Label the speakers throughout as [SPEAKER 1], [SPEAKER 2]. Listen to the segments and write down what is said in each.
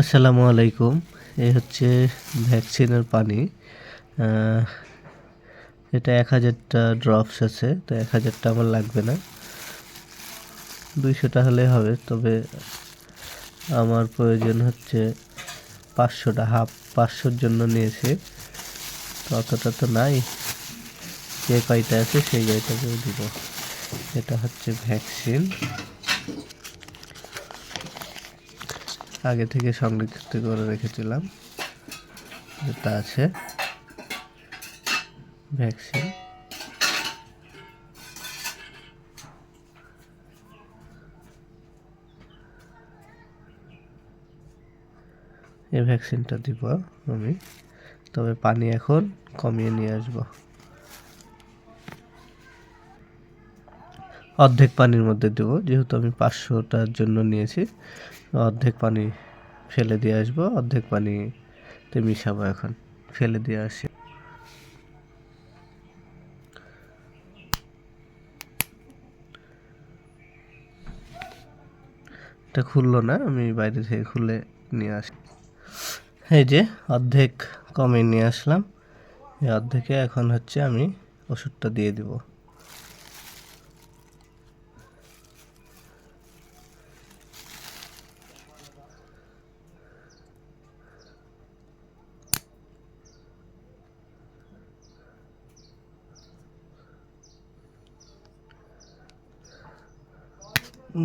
[SPEAKER 1] আসসালামু আলাইকুম। এই হচ্ছে ভ্যাকসিনের পানি। এটা এক হাজারটা ড্রপস আছে, তো এক হাজারটা আমার লাগবে না। দুইশোটা হলে হবে, তবে আমার প্রয়োজন হচ্ছে পাঁচশোটা, হাফ পাঁচশোর জন্য নিয়েছি। তো অতটা তো নাই। যে কয়টা আছে সেই কয়টাকেও দিব। এটা হচ্ছে ভ্যাকসিন। আগে থেকে সংরক্ষিত করে রেখেছিলাম। যেটা আছে। ভ্যাকসিন এই ভ্যাকসিনটা দিব আমি। তবে পানি এখন কমিয়ে নিয়ে আসব। অর্ধেক পানির মধ্যে দেব, যেহেতু আমি পাঁচশোটার জন্য নিয়েছি। অর্ধেক পানি ফেলে দিয়ে আসব, অর্ধেক পানিতে মিশাবো এখন, ফেলে দিয়ে আসি। এটা খুললো না, আমি বাইরে থেকে খুলে নিয়ে আসি। এই যে অর্ধেক কমে নিয়ে আসলাম, এই অর্ধেকে এখন হচ্ছে আমি ওষুধটা দিয়ে দিব।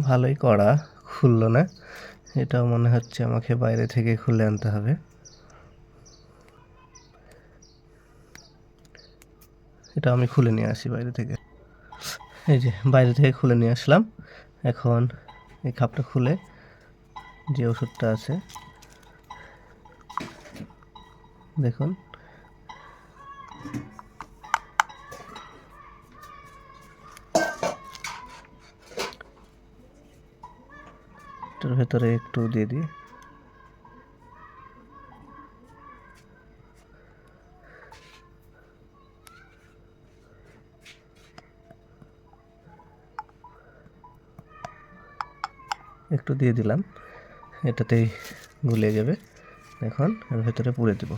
[SPEAKER 1] ভালোই করা খুললো না। এটাও মনে হচ্ছে আমাকে বাইরে থেকে খুলে আনতে হবে। এটা আমি খুলে নিয়ে আসি বাইরে থেকে। এই যে, বাইরে থেকে খুলে নিয়ে আসলাম। এখন এই খাপটা খুলে যে ওষুধটা আছে, দেখুন। ভেতরে একটু দিয়ে দিই। একটু দিয়ে দিলাম, এটাতেই গুলিয়ে যাবে। এখন এর ভেতরে পুড়ে দেব।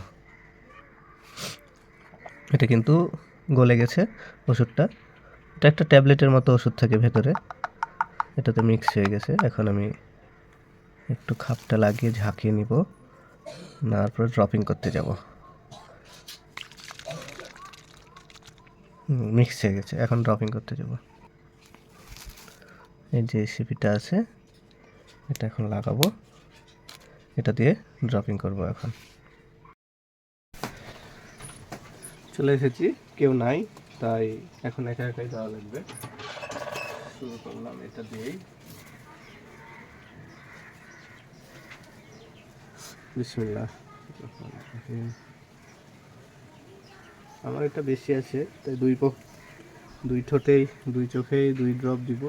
[SPEAKER 1] এটা কিন্তু গলে গেছে ওষুধটা। এটা একটা ট্যাবলেটের মতো ওষুধ থাকে ভেতরে। এটাতে মিক্স হয়ে গেছে। এখন আমি একটু খাপটা লাগিয়ে ঝাঁকিয়ে নিব। নেওয়ার পরে ড্রপিং করতে যাব। মিক্স হয়ে গেছে। এখন ড্রপিং করতে যাব। এই যে সিপিটা আছে, এটা এখন লাগাবো। এটা দিয়ে ড্রপিং করব এখন। চলে এসেছি। কেউ নাই, তাই এখন একা একাই যাওয়া লাগবে। শুরু করলাম এটা দিয়েই। আমার এটা বেশি আছে, তাই দুই দুই ঠোঁটেই, দুই চোখেই দুই ড্রপ দিব।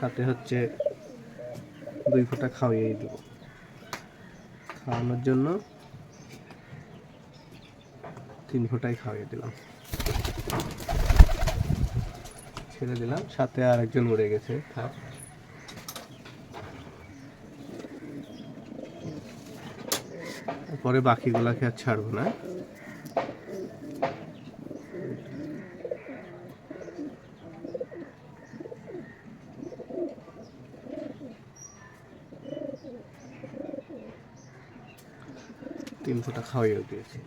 [SPEAKER 1] সাথে হচ্ছে দুই ফোঁটা খাওয়াই দেবো। খাওয়ানোর জন্য তিন ফোঁটাই খাওয়াই দিলাম। ছেড়ে দিলাম, সাথে আর একজন উড়ে গেছে, থাক। পরে বাকিগুলাকে আর ছাড়বো না। তিন ফোঁটা খাওয়াইও দিয়েছি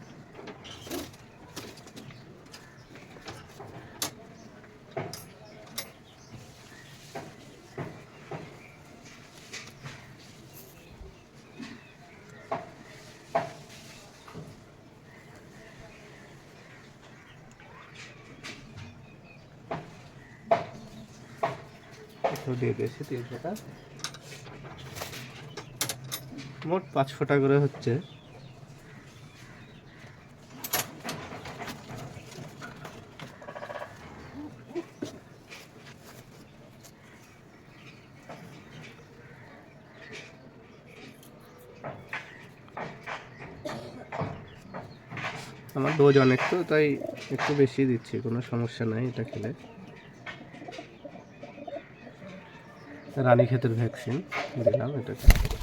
[SPEAKER 1] মোট পাঁচ ফোঁটা করে হচ্ছে। আমার ডোজ অনেক তো, তাই একটু বেশি দিচ্ছি, কোনো সমস্যা নাই এটা খেলে। রানীক্ষেতের ভ্যাকসিন দিলাম এটাকে।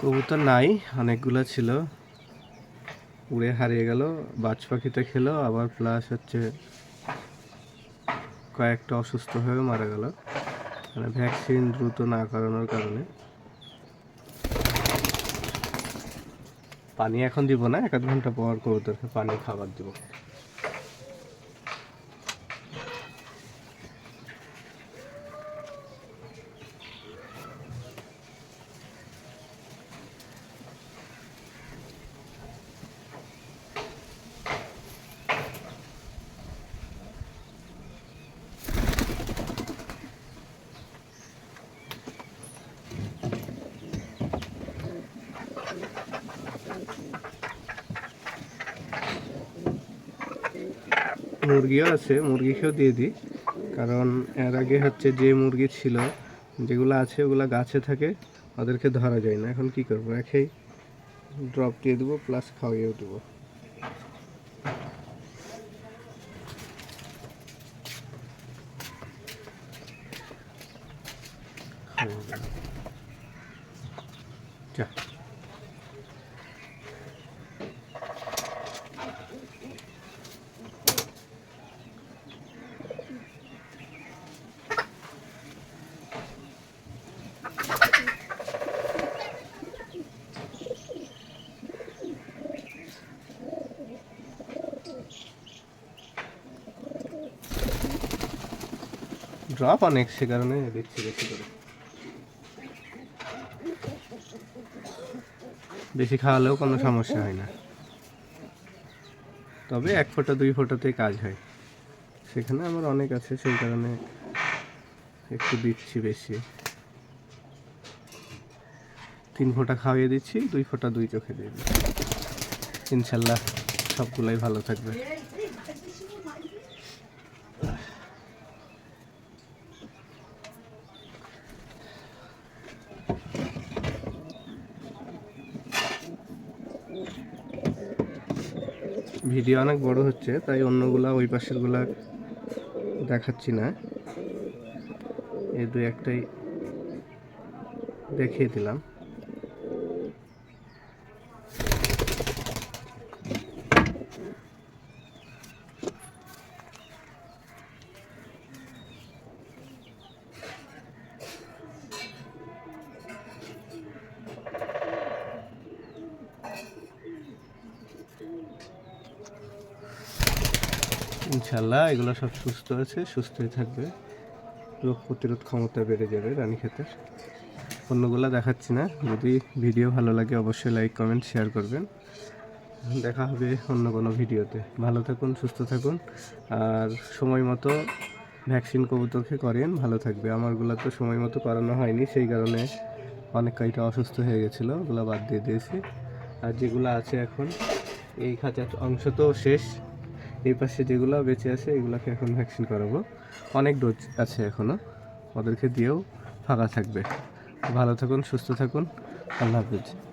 [SPEAKER 1] কবুতর নাই, অনেকগুলো ছিল। উড়ে হারিয়ে গেল, বাজ পাখিতে খেলো, আবার প্লাস হচ্ছে কয়েকটা অসুস্থ হয়ে মারা গেল। মানে ভ্যাকসিন দ্রুত না করানোর কারণে। পানি এখন দিব না, এক আধ ঘণ্টা পর কবুতরকে পানি খাবার দিব। মুরগিও আছে, মুরগিকেও দিয়ে দিই। কারণ এর আগে হচ্ছে যে মুরগি ছিল, যেগুলো আছে ওগুলো গাছে থাকে, ওদেরকে ধরা যায় না। এখন কি করব? একেই ড্রপ দিয়ে দেবো প্লাস খাওয়াইয়েও দেবো। ড্রপ অনেক সে কারণে দেখছি বেশি করে বেশি খাওয়ালেও কোনো সমস্যা হয় না। তবে এক ফোঁটা, দুই ফোঁটাতেই কাজ হয়। সেখানে আমার অনেক আছে, সেই কারণে একটু দিচ্ছি বেশি। তিন ফোঁটা খাওয়িয়ে দিচ্ছি, দুই ফোঁটা দুই চোখে দিয়ে দিচ্ছি। ইনশাল্লাহ সবগুলোই ভালো থাকবে। ভিডিও অনেক বড় হচ্ছে, তাই অন্যগুলা ওই পাশেরগুলা দেখাচ্ছি না। এই দু একটাই দেখিয়ে দিলাম। ইনশাল্লাহ এগুলো সব সুস্থ আছে, সুস্থই থাকবে। রোগ প্রতিরোধ ক্ষমতা বেড়ে যাবে রানী ক্ষেতের অন্যগুলো দেখাচ্ছি না। যদি ভিডিও ভালো লাগে অবশ্যই লাইক, কমেন্ট, শেয়ার করবেন। দেখা হবে অন্য কোনো ভিডিওতে। ভালো থাকুন, সুস্থ থাকুন। আর সময় মতো ভ্যাকসিন কবুতরকে করেন, ভালো থাকবে। আমারগুলো তো সময় মতো করানো হয়নি, সেই কারণে অনেক কয়টা অসুস্থ হয়ে গেছিল, ওগুলো বাদ দিয়ে দিয়েছি। আর যেগুলো আছে এখন, এই খাঁচার অংশ তো শেষ। এই পাশে যেগুলো বেঁচে আছে, এগুলোকে এখন ভ্যাকসিন করাবো। অনেক ডোজ আছে এখনও ওদেরকে দিয়েও ফাঁকা থাকবে। ভালো থাকুন, সুস্থ থাকুন। আল্লাহ হাফিজ।